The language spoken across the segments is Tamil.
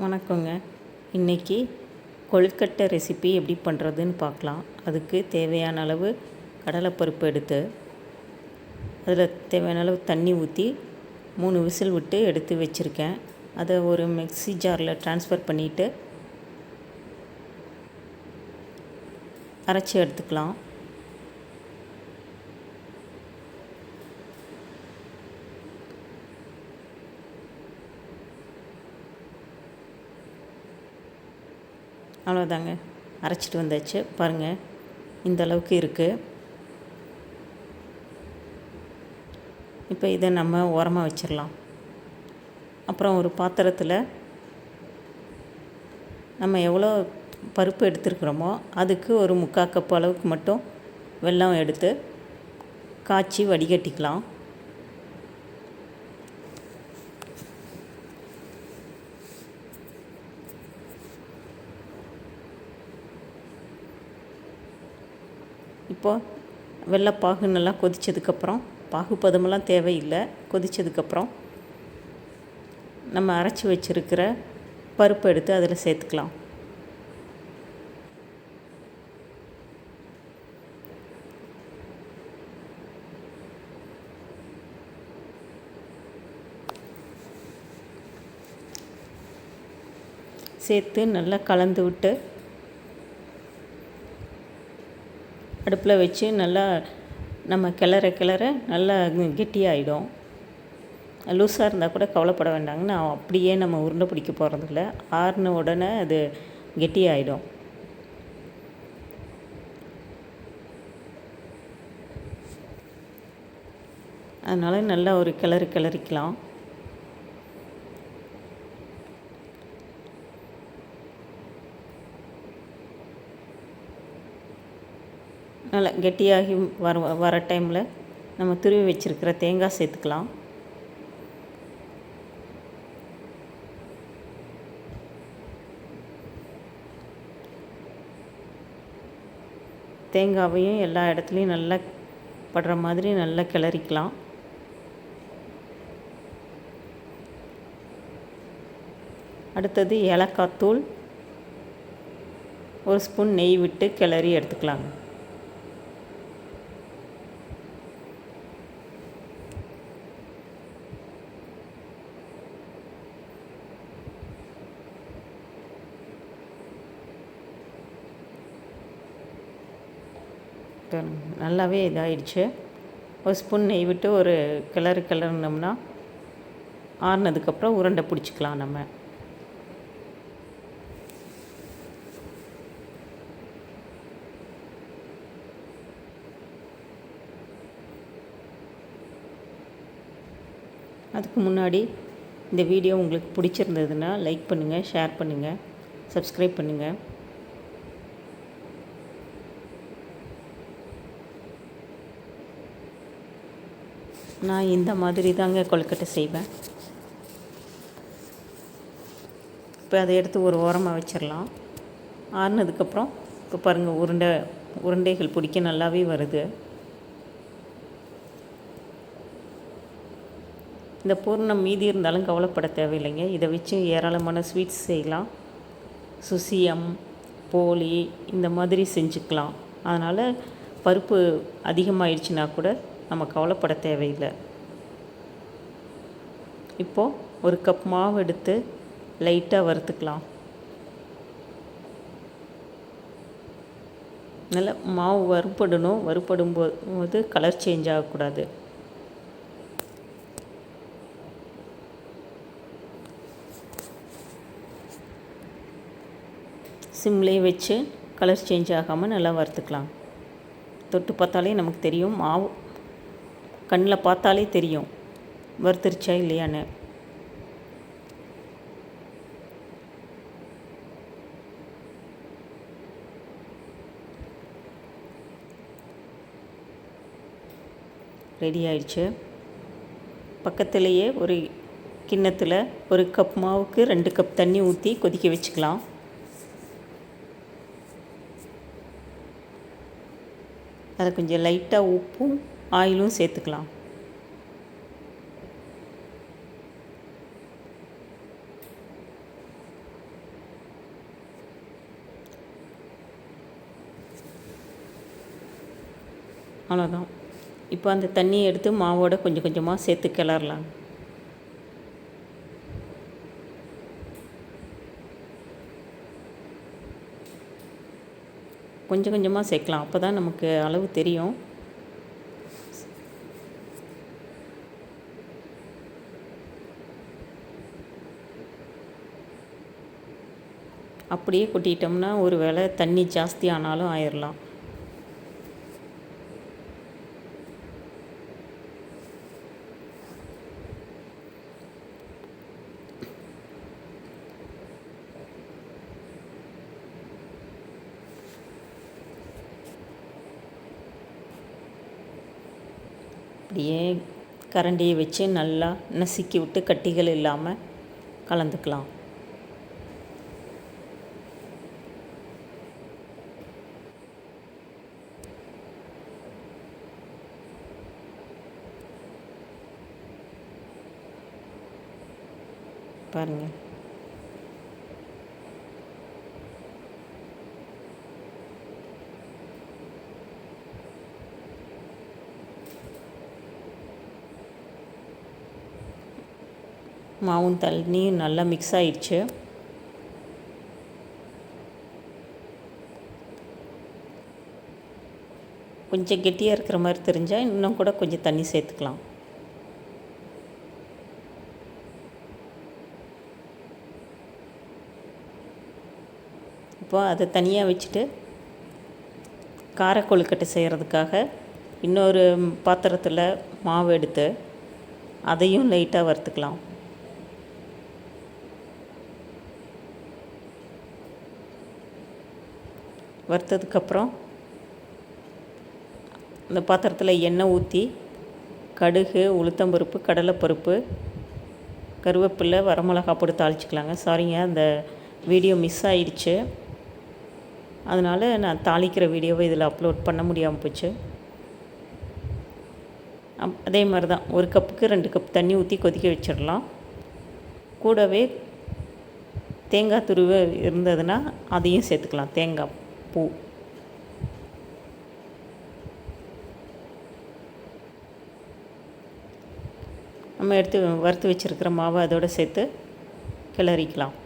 வணக்கங்க. இன்றைக்கி கொழுக்கட்டை ரெசிபி எப்படி பண்ணுறதுன்னு பார்க்கலாம். அதுக்கு தேவையான அளவு கடலைப்பருப்பு எடுத்து அதில் தேவையான அளவு தண்ணி ஊற்றி மூணு விசில் விட்டு எடுத்து வச்சுருக்கேன். அதை ஒரு மிக்ஸி ஜாரில் ட்ரான்ஸ்ஃபர் பண்ணிவிட்டு அரைச்சி எடுத்துக்கலாம். அவ்வளோதாங்க அரைச்சிட்டு வந்தாச்சு. பாருங்கள் இந்த அளவுக்கு இருக்குது இப்போ இதை நம்ம ஓரமாக வச்சிடலாம் அப்புறம் ஒரு பாத்திரத்தில் நம்ம எவ்வளோ பருப்பு எடுத்துருக்குறோமோ அதுக்கு ஒரு முக்கால் கப் அளவுக்கு மட்டும் வெல்லம் எடுத்து காய்ச்சி வடிகட்டிக்கலாம். இப்போது வெள்ளைப்பாகு நல்லா கொதித்ததுக்கப்புறம் பாகு பதமெல்லாம் தேவையில்லை. கொதித்ததுக்கப்புறம் நம்ம அரைச்சி வச்சுருக்கிற பருப்பு எடுத்து அதில் சேர்த்துக்கலாம். சேர்த்து நல்லா கலந்து விட்டு அடுப்பில் வச்சு நல்லா நம்ம கிளற கிளற நல்லா கெட்டியாகிடும் லூஸாக இருந்தால் கூட கவலைப்பட வேண்டாங்க. நான் அப்படியே நம்ம உருண்டை பிடிக்க போகிறதில்ல. ஆறின உடனே அது கெட்டியாகிடும் அதனால் நல்லா ஒரு கிளறு கிளறிக்கலாம். நல்லா கெட்டியாகி வர வர டைமில் நம்ம துருவி வச்சுருக்கிற தேங்காய் சேர்த்துக்கலாம். தேங்காவையும் எல்லா இடத்துலையும் நல்லா படுற மாதிரி நல்லா கிளறிக்கலாம். அடுத்தது ஏலக்காய் தூள். ஒரு ஸ்பூன் நெய் விட்டு கிளறி எடுத்துக்கலாங்க. நல்லாவே இதாகிடுச்சு ஒரு ஸ்பூன் நெய் விட்டு ஒரு கிளறு கிளறினோம்னா ஆறுனதுக்கப்புறம் உருண்டை பிடிச்சிக்கலாம் நம்ம. அதுக்கு முன்னாடி இந்த வீடியோ உங்களுக்கு பிடிச்சிருந்ததுன்னா லைக் பண்ணுங்கள் ஷேர் பண்ணுங்கள் சப்ஸ்கிரைப் பண்ணுங்கள் நான் இந்த மாதிரி தாங்க கொழுக்கட்டை செய்வேன். இப்போ அதை எடுத்து ஒரு ஓரமாக வச்சிடலாம் ஆறுனதுக்கப்புறம் இப்போ பாருங்கள் உருண்டை உருண்டைகள் பிடிக்க நல்லாவே வருது. இந்த பூர்ணம் மீதி இருந்தாலும் கவலைப்பட தேவையில்லைங்க. இதை வச்சு ஏராளமான ஸ்வீட்ஸ் செய்யலாம். சுசியம் போலி இந்த மாதிரி செஞ்சுக்கலாம். அதனால் பருப்பு அதிகமாகிடுச்சுன்னா கூட நம்ம கவலைப்பட தேவையில்லை. இப்போது ஒரு கப் மாவு எடுத்து லைட்டாக வறுத்துக்கலாம். நல்லா மாவு வறுப்படணும் வறுப்படும் போது கலர் சேஞ்ச் ஆகக்கூடாது. சிம்லேயே வச்சு கலர் சேஞ்ச் ஆகாமல் நல்லா வறுத்துக்கலாம். தொட்டு பார்த்தாலே நமக்கு தெரியும் மாவு கண்ணில் பார்த்தாலே தெரியும். வருத்திருச்சா இல்லையான்னு. ரெடி ஆயிடுச்சு பக்கத்துலேயே ஒரு கிண்ணத்தில் ஒரு கப் மாவுக்கு ரெண்டு கப் தண்ணி ஊற்றி கொதிக்க வச்சுக்கலாம். அதை கொஞ்சம் லைட்டாக உப்பும் ஆயிலும் சேர்த்துக்கலாம். அவ்வளோதான் இப்போ அந்த தண்ணியை எடுத்து மாவோட கொஞ்சம் கொஞ்சமாக சேர்த்து கிளறலாம். கொஞ்சம் கொஞ்சமாக சேர்க்கலாம். அப்போ தான் நமக்கு அளவு தெரியும். அப்படியே கொட்டிட்டோம்னா ஒரு வேளை தண்ணி ஜாஸ்தி ஆனாலும் ஆயிடலாம் அப்படியே கரண்டியை வச்சு நல்லா நசுக்கி விட்டு கட்டிகள் இல்லாமல் கலந்துக்கலாம். பாருங்கள் மாவும் தண்ணியும் நல்லா மிக்ஸ் ஆயிடுச்சு. கொஞ்சம் கெட்டியாக இருக்கிற மாதிரி தெரிஞ்சால் இன்னும் கூட கொஞ்சம் தண்ணி சேர்த்துக்கலாம். இப்போ அதை தனியாக வச்சுட்டு கார கொழுக்கட்டை செய்கிறதுக்காக இன்னொரு பாத்திரத்தில் மாவு எடுத்து அதையும் லைட்டாக வறுத்துக்கலாம். வறுத்ததுக்கப்புறம் அந்த பாத்திரத்தில் எண்ணெய் ஊற்றி கடுகு உளுத்தம்பருப்பு கடலைப்பருப்பு கருவேப்பிலை வரமிளகா போட்டு தாளிச்சிக்கலாங்க. சாரிங்க அந்த வீடியோ மிஸ் ஆயிடுச்சு. அதனால் நான் தாளிக்கிற வீடியோவை இதில் அப்லோட் பண்ண முடியாமல் போச்சு. அப் அதே மாதிரி தான் ஒரு கப்புக்கு ரெண்டு கப் தண்ணி ஊற்றி கொதிக்க வச்சிடலாம். கூடவே தேங்காய் துருவு இருந்ததுன்னா அதையும் சேர்த்துக்கலாம் தேங்காய் பூ. நம்ம எடுத்து வறுத்து வச்சுருக்கிற மாவை அதோடு சேர்த்து கிளறிக்கலாம்.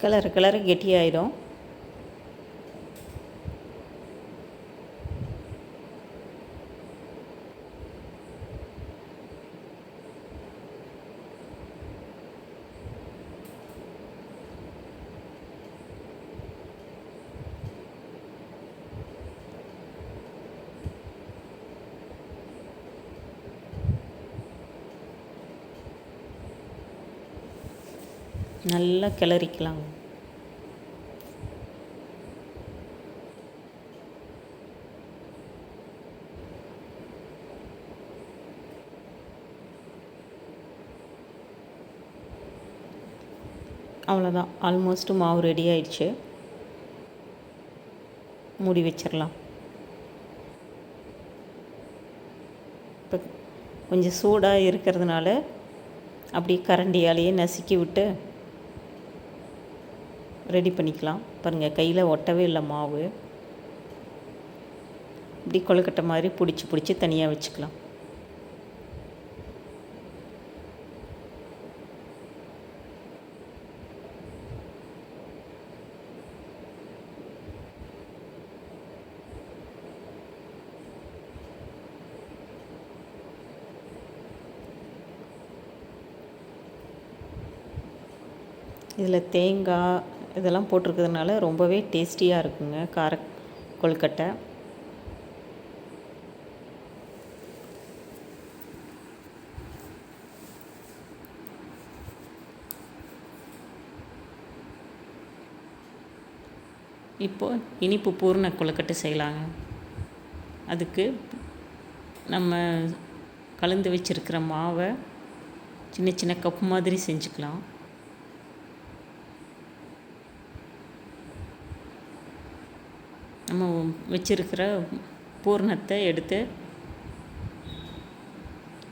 Colour colour கெட்டியாயிடும். நல்லா கிளறிக்கலாம். அவ்வளோதான் ஆல்மோஸ்ட்டு மாவு ரெடி ஆயிடுச்சு. மூடி வச்சிடலாம் இப்போ கொஞ்சம் சூடாக இருக்கிறதுனால அப்படியே கரண்டியாலேயே நசுக்கி விட்டு ரெடி பண்ணிக்கலாம். பாருங்கள் கையில் ஒட்டவே இல்லை மாவு. இப்படி கொழுக்கட்டை மாதிரி பிடிச்சி பிடிச்சி தனியாக வச்சுக்கலாம். இதில் தேங்காய் இதெல்லாம் போட்டிருக்கிறதுனால ரொம்பவே டேஸ்டியாக இருக்குங்க. கார கொழுக்கட்டை. இப்போது இனிப்பு பூர்ண கொழுக்கட்டை செய்யலாங்க. அதுக்கு நம்ம கலந்து வச்சுருக்கிற மாவை சின்ன சின்ன கப் மாதிரி செஞ்சுக்கலாம். நம்ம வச்சுருக்கிற பூர்ணத்தை எடுத்து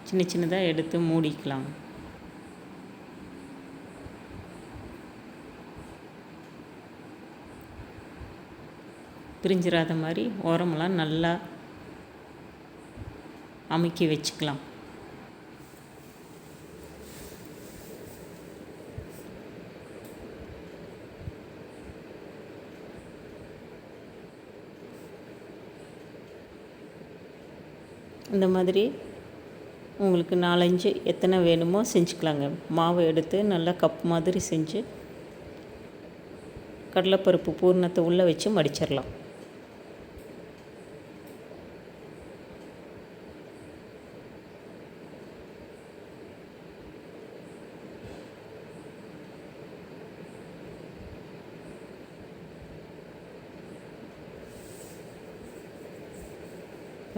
சின்ன சின்னதாக எடுத்து மூடிக்கலாம். பிரிஞ்சிடாத மாதிரி ஓரமெல்லாம் நல்லா அமுக்கி வச்சுக்கலாம். இந்த மாதிரி உங்களுக்கு நாலஞ்சு எத்தனை வேணுமோ செஞ்சுக்கலாங்க. மாவை எடுத்து நல்லா கப் மாதிரி செஞ்சு கடலைப்பருப்பு பூர்ணத்தை உள்ளே வச்சு மடிச்சிடலாம்.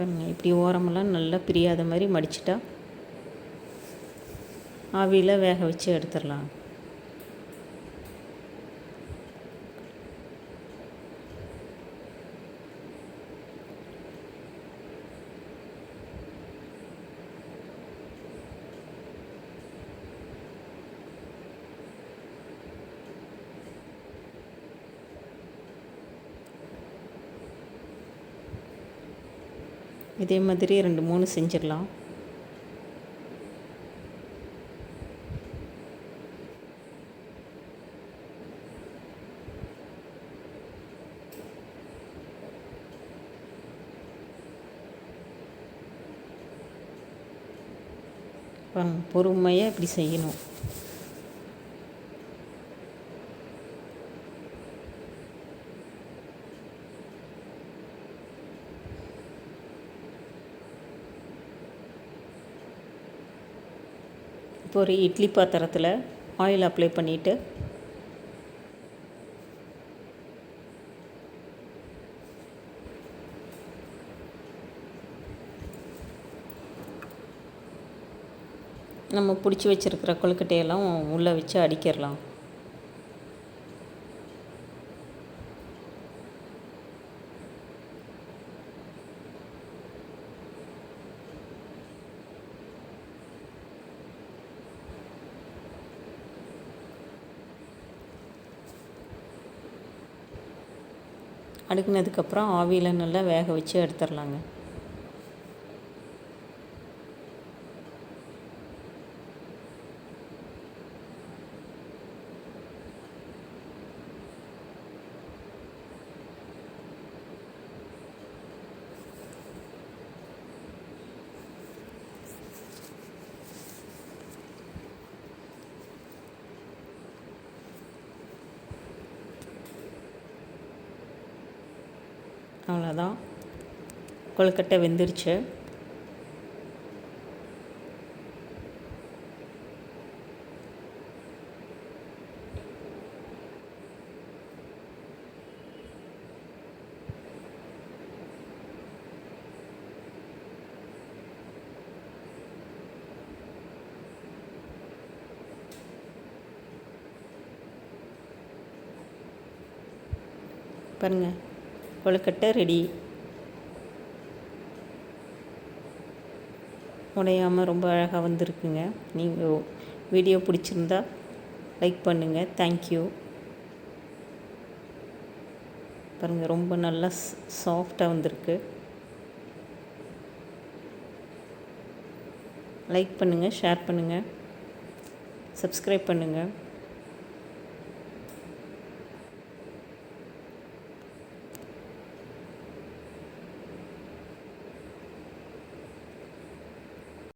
பாருங்கள் இப்படி ஓரமெல்லாம் நல்லா பிரியாத மாதிரி மடிச்சிட்டா. ஆவியில் வேக வச்சு எடுத்துடலாம். இதே மாதிரி ரெண்டு மூணு செஞ்சிடலாம். பொறுமையாக இப்படி செய்யணும். இப்போ ஒரு இட்லி பாத்திரத்தில் ஆயில் அப்ளை பண்ணிவிட்டு நம்ம பிடிச்சி வச்சுருக்கிற கொழுக்கட்டையெல்லாம் உள்ளே வச்சு அடிக்கிறலாம். அடுக்குனதுக்கப்புறம் ஆவியில் நல்லா வேக வச்சு எடுத்துடலாங்க. அவ்வளோதான். கொழுக்கட்டை வெந்துருச்சு. பாருங்கள் கொழுக்கட்டை ரெடி உடையாமல் ரொம்ப அழகாக வந்திருக்குங்க. நீங்கள் வீடியோ பிடிச்சிருந்தா லைக் பண்ணுங்கள் தேங்க்யூ பாருங்கள் ரொம்ப நல்லா சாஃப்டாக வந்திருக்கு. லைக் பண்ணுங்கள் ஷேர் பண்ணுங்கள் சப்ஸ்கிரைப் பண்ணுங்கள்